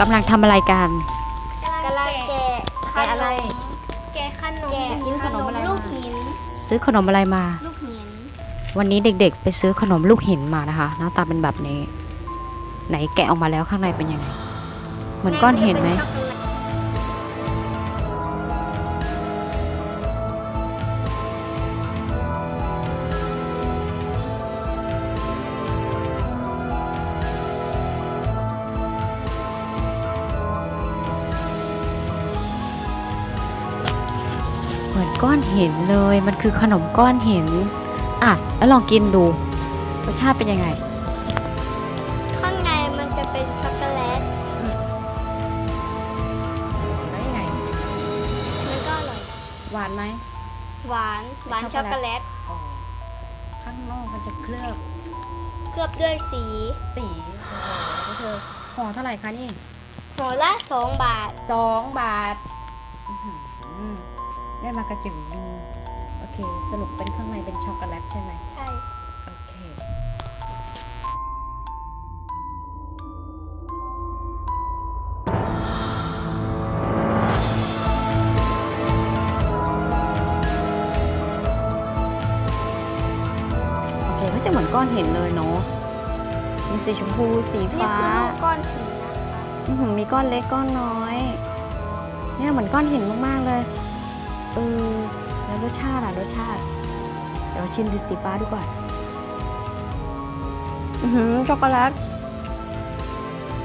กำลังทำอะไรกันกำลังแกะขแกะอะไรนมแกะขนมแกะซื้อขนมอะไรมาลูกหิน ซื้อขนมอะไรมา ลูกหิน วันนี้เด็กๆ ไปซื้อขนมลูกหินมานะคะ หน้าตาเป็นแบบนี้ ไหนแกะออกมาแล้วข้างในเป็นยังไง เหมือนก้อนหินไหม เหมือนก้อนหินเลย มันคือขนมก้อนหิน อะ แล้วลองกินดู รสชาติเป็นยังไง ข้างในมันจะเป็นช็อกโกแลต แล้วยังไง มันก็อร่อย หวานไหม หวาน หวานช็ช็ออกกโกโกแลแลตตข้างนอกมันจะเคลือบ เคลือบด้วยสีสีโอ้โหเธอห่อเท่าไหร่คะนี่ หัวละสองบาท สองบาท อื้อหือ ได้มากระจึงหนึงโอเค สรุปเป็นข้างในเป็นช็อกโกแลตใช่ไหมใช่ โอเค โอเคก็จะเหมือนก้อนเห็นเลยเนาะมีสีชมพูสีนี่ฟ้า คือลูกก้อนหินนะคะ อื้อหือมีก้อนเล็กก้อนน้อย เนี่ยเหมือนก้อนหินมาก ๆ เลยเออแล้วรส ชาติอะรสชาติ เดี๋ยวชิมดูสีฟ้าดีกว่าอือหือช็อกโกแลต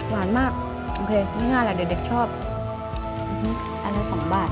หวานมาก โอเค ง่ายๆแหละเด็กๆชอบอือหืออันละสองบาท